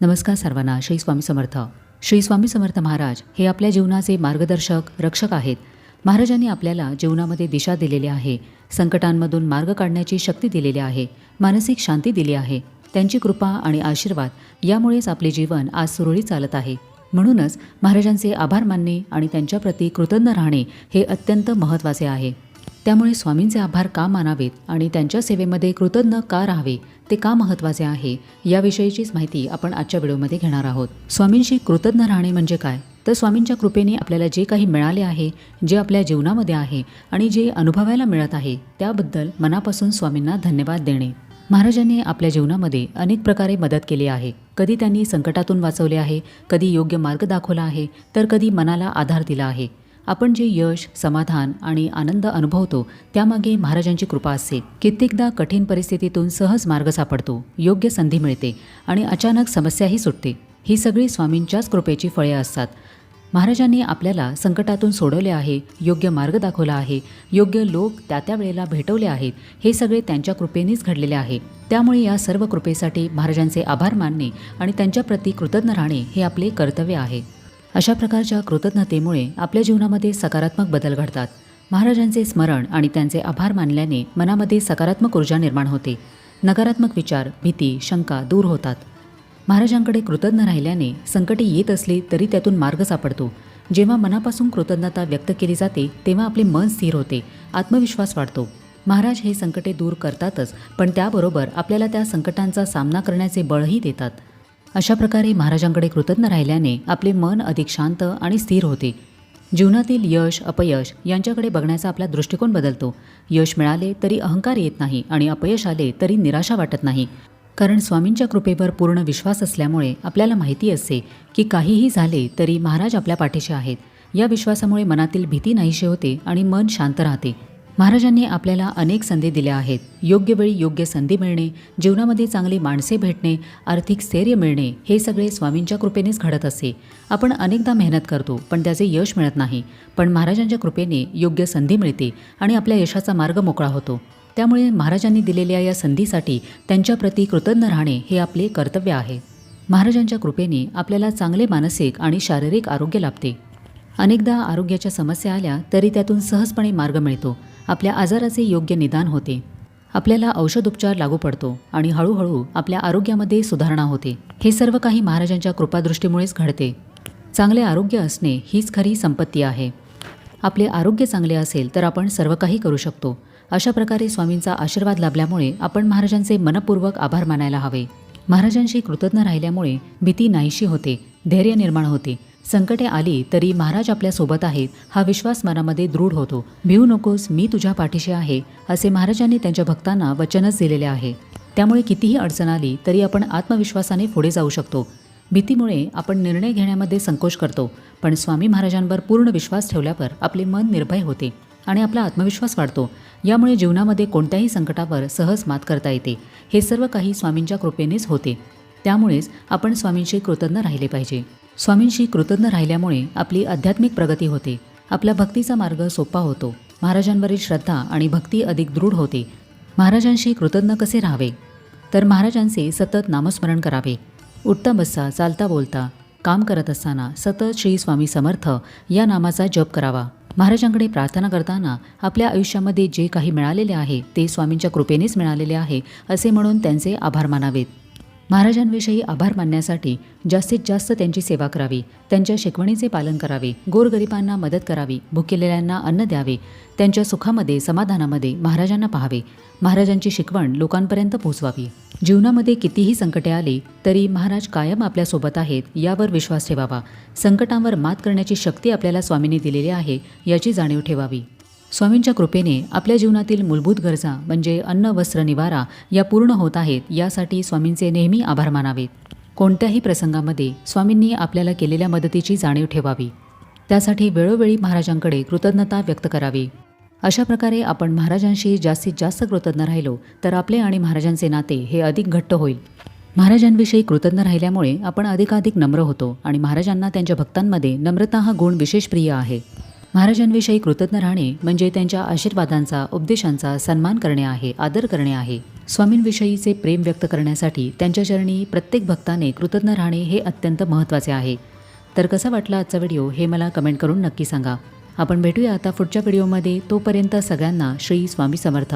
नमस्कार सर्वांना श्री स्वामी समर्थ. श्री स्वामी समर्थ महाराज हे आपल्या जीवनाचे मार्गदर्शक रक्षक आहेत. महाराजांनी आपल्याला जीवनामध्ये दिशा दिलेली आहे संकटांमधून मार्ग काढण्याची शक्ती दिलेली आहे मानसिक शांती दिली आहे त्यांची कृपा आणि आशीर्वाद यामुळेच आपले जीवन आज सुरळीत चालत आहे. म्हणूनच महाराजांचे आभार मानणे आणि त्यांच्याप्रती कृतज्ञ राहणे हे अत्यंत महत्त्वाचे आहे. त्यामुळे स्वामींचे आभार का मानावेत आणि त्यांच्या सेवेमध्ये कृतज्ञ का राहावे ते का महत्त्वाचे आहे याविषयीचीच माहिती आपण आजच्या व्हिडिओमध्ये घेणार आहोत. स्वामींशी कृतज्ञ राहणे म्हणजे काय? तर स्वामींच्या कृपेने आपल्याला जे काही मिळाले आहे जे आपल्या जीवनामध्ये आहे आणि जे अनुभवायला मिळत आहे त्याबद्दल मनापासून स्वामींना धन्यवाद देणे. महाराजांनी आपल्या जीवनामध्ये अनेक प्रकारे मदत केली आहे. कधी त्यांनी संकटातून वाचवले आहे कधी योग्य मार्ग दाखवला आहे तर कधी मनाला आधार दिला आहे. आपण जे यश समाधान आणि आनंद अनुभवतो त्यामागे महाराजांची कृपा असते. कित्येकदा कठीण परिस्थितीतून सहज मार्ग सापडतो योग्य संधी मिळते आणि अचानक समस्याही सुटते. ही सगळी स्वामींच्याच कृपेची फळे असतात. महाराजांनी आपल्याला संकटातून सोडवले आहे योग्य मार्ग दाखवला आहे योग्य लोक त्या त्या वेळेला भेटवले आहेत हे सगळे त्यांच्या कृपेनेच घडलेले आहे. त्यामुळे या सर्व कृपेसाठी महाराजांचे आभार मानणे आणि त्यांच्याप्रती कृतज्ञ राहणे हे आपले कर्तव्य आहे. अशा प्रकारच्या कृतज्ञतेमुळे आपल्या जीवनामध्ये सकारात्मक बदल घडतात. महाराजांचे स्मरण आणि त्यांचे आभार मानल्याने मनामध्ये सकारात्मक ऊर्जा निर्माण होते. नकारात्मक विचार भीती शंका दूर होतात. महाराजांकडे कृतज्ञ राहिल्याने संकटे येत असली तरी त्यातून मार्ग सापडतो. जेव्हा मनापासून कृतज्ञता व्यक्त केली जाते तेव्हा आपले मन स्थिर होते आत्मविश्वास वाढतो. महाराज हे संकटे दूर करतातच पण त्याबरोबर आपल्याला त्या संकटांचा सामना करण्याचे बळही देतात. अशा प्रकारे महाराजांकडे कृतज्ञ राहिल्याने आपले मन अधिक शांत आणि स्थिर होते. जीवनातील यश अपयश यांच्याकडे बघण्याचा आपला दृष्टिकोन बदलतो. यश मिळाले तरी अहंकार येत नाही आणि अपयश आले तरी निराशा वाटत नाही. कारण स्वामींच्या कृपेवर पूर्ण विश्वास असल्यामुळे आपल्याला माहिती असते की काहीही झाले तरी महाराज आपल्या पाठीशी आहेत. या विश्वासामुळे मनातील भीती नाहीशी होते आणि मन शांत राहते. महाराजांनी आपल्याला अनेक संधी दिल्या आहेत. योग्य वेळी योग्य संधी मिळणे जीवनामध्ये चांगली माणसे भेटणे आर्थिक स्थैर्य मिळणे हे सगळे स्वामींच्या कृपेनेच घडत असते आपण अनेकदा मेहनत करतो पण त्याचे यश मिळत नाही. पण महाराजांच्या कृपेने योग्य संधी मिळते आणि आपल्या यशाचा मार्ग मोकळा होतो. त्यामुळे महाराजांनी दिलेल्या या संधीसाठी त्यांच्याप्रती कृतज्ञ राहणे हे आपले कर्तव्य आहे. महाराजांच्या कृपेने आपल्याला चांगले मानसिक आणि शारीरिक आरोग्य लाभते. अनेकदा आरोग्याच्या समस्या आल्या तरी त्यातून सहजपणे मार्ग मिळतो. आपल्या आजाराचे योग्य निदान होते. आपल्याला औषधोपचार लागू पडतो आणि हळूहळू आपल्या आरोग्यामध्ये सुधारणा होते. हे सर्व काही महाराजांच्या कृपादृष्टीमुळेच घडते. चांगले आरोग्य असणे हीच खरी संपत्ती आहे. आपले आरोग्य चांगले असेल तर आपण सर्व काही करू शकतो. अशा प्रकारे स्वामींचा आशीर्वाद लाभल्यामुळे आपण महाराजांचे मनपूर्वक आभार मानायला हवे. महाराजांशी कृतज्ञ राहिल्यामुळे भीती नाहीशी होते. धैर्य निर्माण होते. संकटे आली तरी महाराज आपल्यासोबत आहेत. हा विश्वास मनामध्ये दृढ होतो. भिवू नकोस मी तुझ्या पाठीशी आहे असे महाराजांनी त्यांच्या भक्तांना वचनच दिलेले आहे. त्यामुळे कितीही अडचण आली तरी आपण आत्मविश्वासाने पुढे जाऊ शकतो. भीतीमुळे आपण निर्णय घेण्यामध्ये संकोच करतो. पण स्वामी महाराजांवर पूर्ण विश्वास ठेवल्यावर आपले मन निर्भय होते आणि आपला आत्मविश्वास वाढतो. यामुळे जीवनामध्ये कोणत्याही संकटावर सहज मात करता येते. हे सर्व काही स्वामींच्या कृपेनेच होते. त्यामुळेच आपण स्वामींशी कृतज्ञ राहिले पाहिजे. स्वामींशी कृतज्ञ राहिल्यामुळे आपली आध्यात्मिक प्रगती होते. आपला भक्तीचा मार्ग सोपा होतो. महाराजांवरील श्रद्धा आणि भक्ती अधिक दृढ होते. महाराजांशी कृतज्ञ कसे राहावे? तर महाराजांचे सतत नामस्मरण करावे. उठता बसता चालता बोलता काम करत असताना सतत श्री स्वामी समर्थ या नामाचा जप करावा. महाराजांकडे प्रार्थना करताना आपल्या आयुष्यामध्ये जे काही मिळालेले आहे ते स्वामींच्या कृपेनेच मिळालेले आहे असे म्हणून त्यांचे आभार मानावेत. महाराजांविषयी आभार मानण्यासाठी जास्तीत जास्त त्यांची सेवा करावी त्यांच्या शिकवणीचे पालन करावे गोरगरिबांना मदत करावी भुकेलेल्यांना अन्न द्यावे त्यांच्या सुखामध्ये समाधानामध्ये महाराजांना पाहावे. महाराजांची शिकवण लोकांपर्यंत पोहोचवावी. जीवनामध्ये कितीही संकटे आली तरी महाराज कायम आपल्यासोबत आहेत यावर विश्वास ठेवावा. संकटांवर मात करण्याची शक्ती आपल्याला स्वामींनी दिलेली आहे याची जाणीव ठेवावी. स्वामींच्या कृपेने आपल्या जीवनातील मूलभूत गरजा म्हणजे अन्न वस्त्र निवारा या पूर्ण होत आहेत यासाठी स्वामींचे नेहमी आभार मानावेत. कोणत्याही प्रसंगामध्ये स्वामींनी आपल्याला केलेल्या मदतीची जाणीव ठेवावी. त्यासाठी वेळोवेळी महाराजांकडे कृतज्ञता व्यक्त करावी. अशा प्रकारे आपण महाराजांशी जास्तीत जास्त कृतज्ञ राहिलो तर आपले आणि महाराजांचे नाते हे अधिक घट्ट होईल. महाराजांविषयी कृतज्ञ राहिल्यामुळे आपण अधिकाधिक नम्र होतो आणि महाराजांना त्यांच्या भक्तांमध्ये नम्रता हा गुण विशेष प्रिय आहे. महाराजांविषयी कृतज्ञ राहणे म्हणजे त्यांच्या आशीर्वादांचा उपदेशांचा सन्मान करणे आहे आदर करणे आहे. स्वामींविषयीचे प्रेम व्यक्त करण्यासाठी त्यांच्या चरणी प्रत्येक भक्ताने कृतज्ञ राहणे हे अत्यंत महत्त्वाचे आहे. तर कसा वाटला आजचा व्हिडिओ हे मला कमेंट करून नक्की सांगा. आपण भेटूया आता पुढच्या व्हिडिओमध्ये तोपर्यंत सगळ्यांना श्री स्वामी समर्थ.